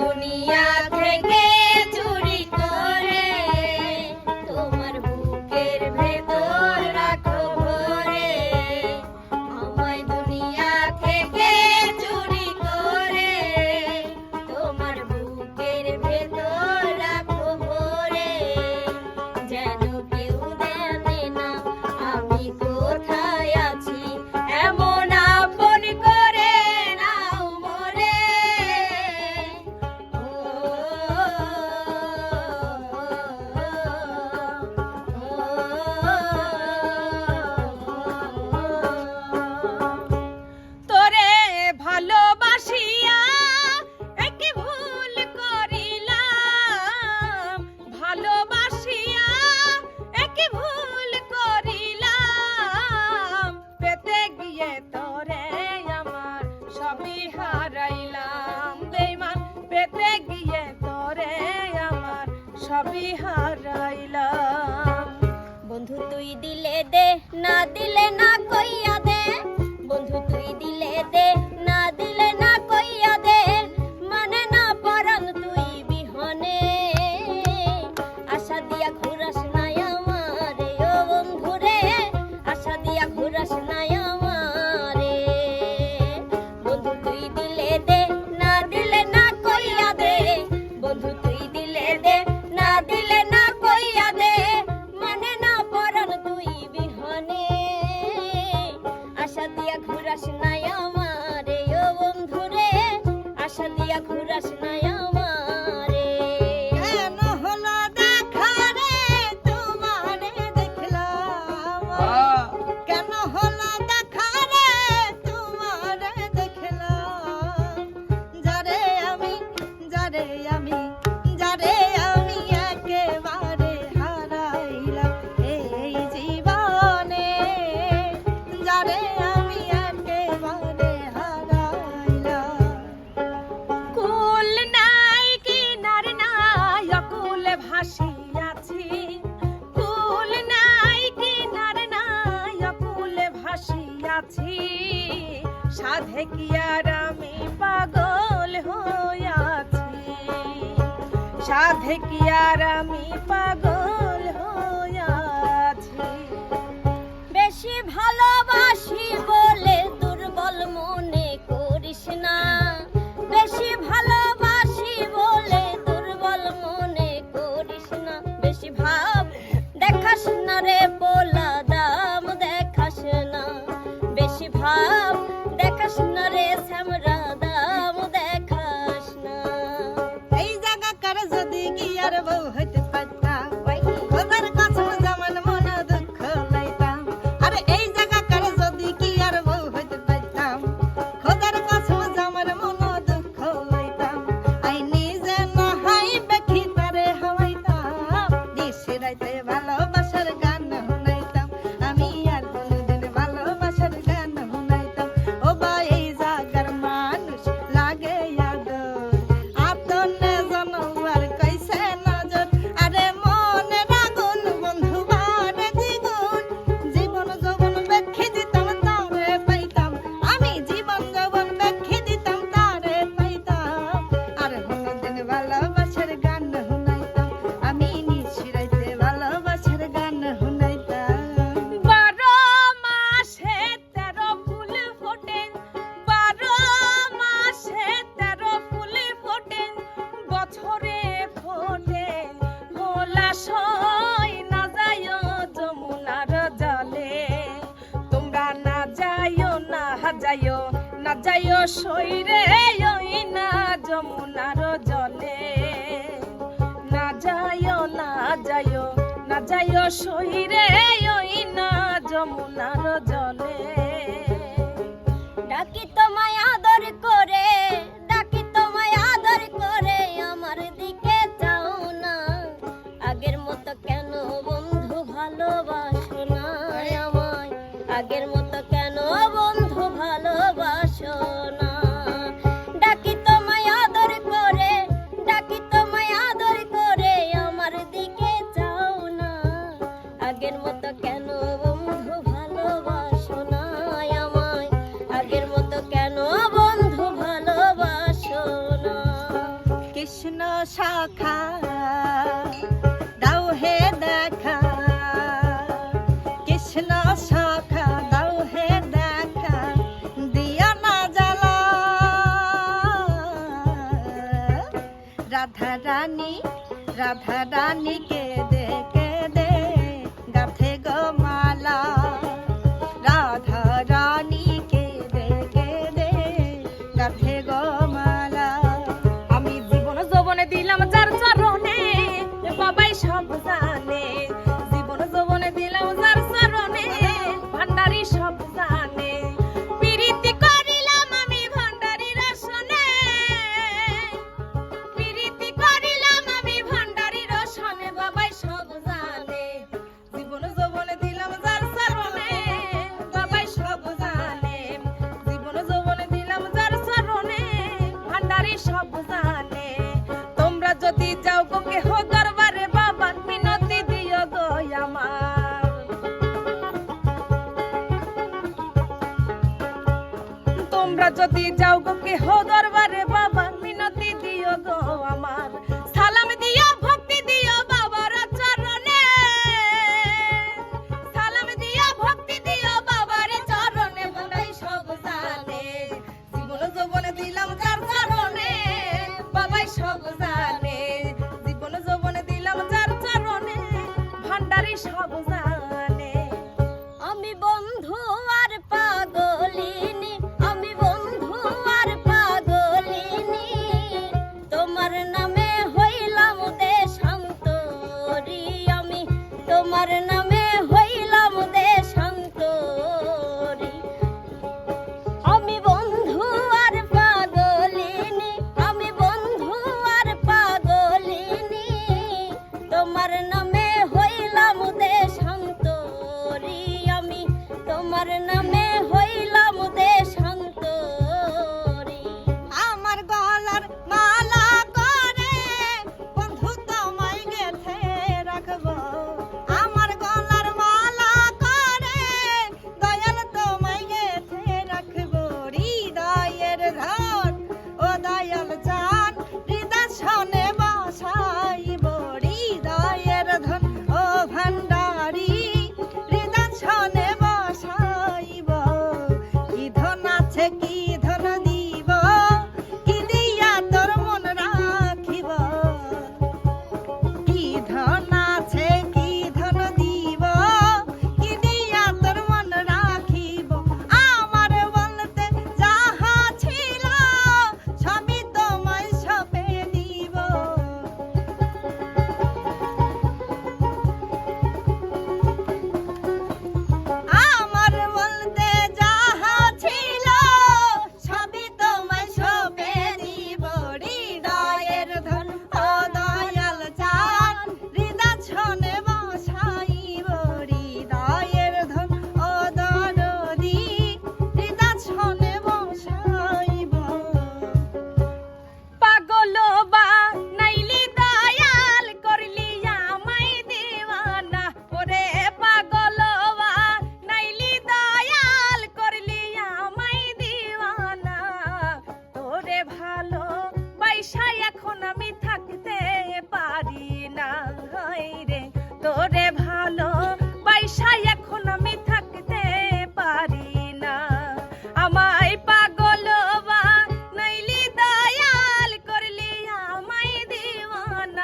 দুনিয়া থেকে সবই হারাইলাম বন্ধু তুই দিলে দে না দিলে না দিয়া ঘুরাস নাই আমারে। ও বন্ধু আশা দিয়া ঘুরাস নাই কেন হলো রে? তোমারে কেন দেখা আমি আমি কি আর আমি পাগল হইয়াছি সাধে কি আর আমি পাগল ভালোবাসার গান যায় শৈরে ওই না যমুনার জলে। না যায় না যায় না যায় শৈরে ওই না যমুনার জলে। ডাকি তোমায় আদর কৃষ্ণ শাখা, দাও হে দেখা। কৃষ্ণ শাখা, দাও হে দেখা, দিয়া না জ্বালা। রাধা রানী, রাধা রানীকে যদি যাও গো কেহ দরবারে, বাবার মিনতি দিও গো আমার। তোমরা যদি যাও গো কেহ দরবারে বাবা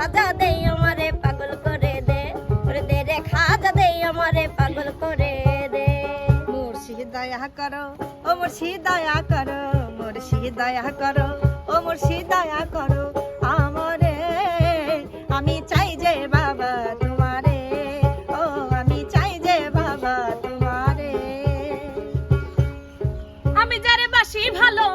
খাজা দেই আমারে, পাগল করে দে। ওরে দে রে খাজা দেই আমারে, পাগল করে দে। মুর্শিদ দয়া করো, ও মুর্শিদ দয়া করো, মুর্শিদ দয়া করো, ও মুর্শিদ দয়া করো আমারে। আমি চাই যে বাবা তোমারে, ও আমি চাই যে বাবা তোমারে। আমি যারে বাসি ভালো